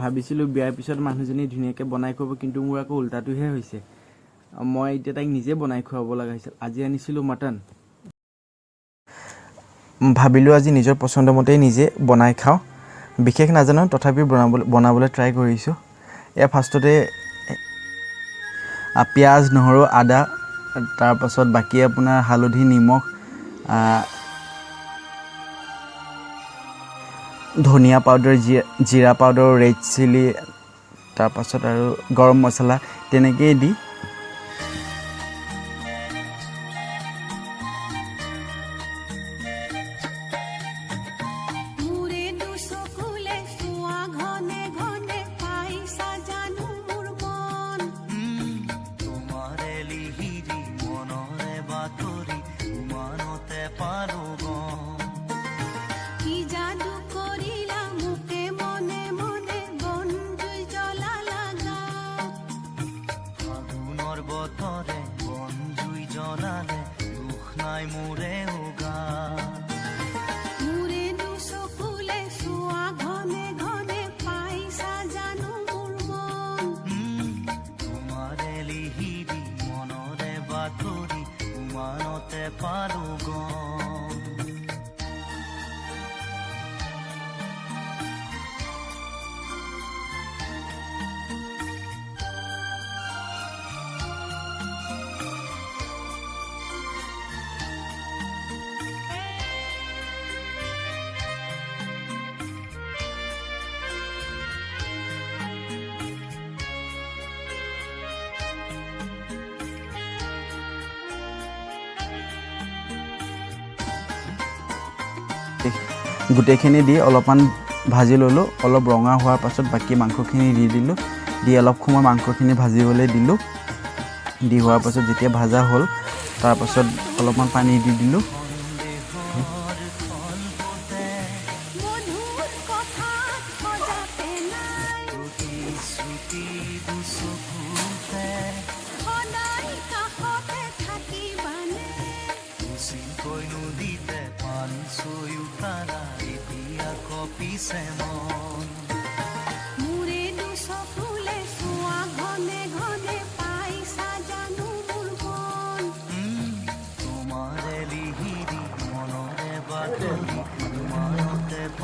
ভাবিছিলোঁ বিয়াৰ পিছত মানুহজনী ধুনীয়াকৈ বনাই খুৱাব কিন্তু মোৰ আকৌ উল্টাটোহে হৈছে। মই এতিয়া তাইক নিজে বনাই খুৱাব লগা হৈছিল আজি আনিছিলোঁ মটন। ভাবিলোঁ আজি নিজৰ পচন্দ মতেই নিজে বনাই খাওঁ। বিশেষ নাজানো তথাপিও বনাবলৈ বনাবলৈ ট্ৰাই কৰিছোঁ। এয়া ফাৰ্ষ্টতে পিঁয়াজ নহৰু আদা তাৰপাছত বাকী আপোনাৰ হালধি নিমখ ধনিয়া পাউডাৰ জিৰা জিৰা পাউডাৰ ৰেড চিলি তাৰপাছত আৰু গৰম মছলা তেনেকেই দি মোৰে বাতৰি ইমানতে পাৰো গম গোটেইখিনি দি অলপমান ভাজি ল'লোঁ, অলপ ৰঙা হোৱাৰ পাছত বাকী মাংসখিনি দি দিলোঁ, দি অলপ সময় মাংসখিনি ভাজিবলৈ দিলোঁ। দি হোৱাৰ পাছত যেতিয়া ভাজা হ'ল তাৰপাছত অলপমান পানী দি দিলোঁ। মধুৰ কথাত সজাতে পিছে মন। মোৰে দুচ ফুলে চোৱা ঘনে ঘনে পাইছা জানো মোৰ মন তোমাৰে লিহিৰি মনৰে বাদল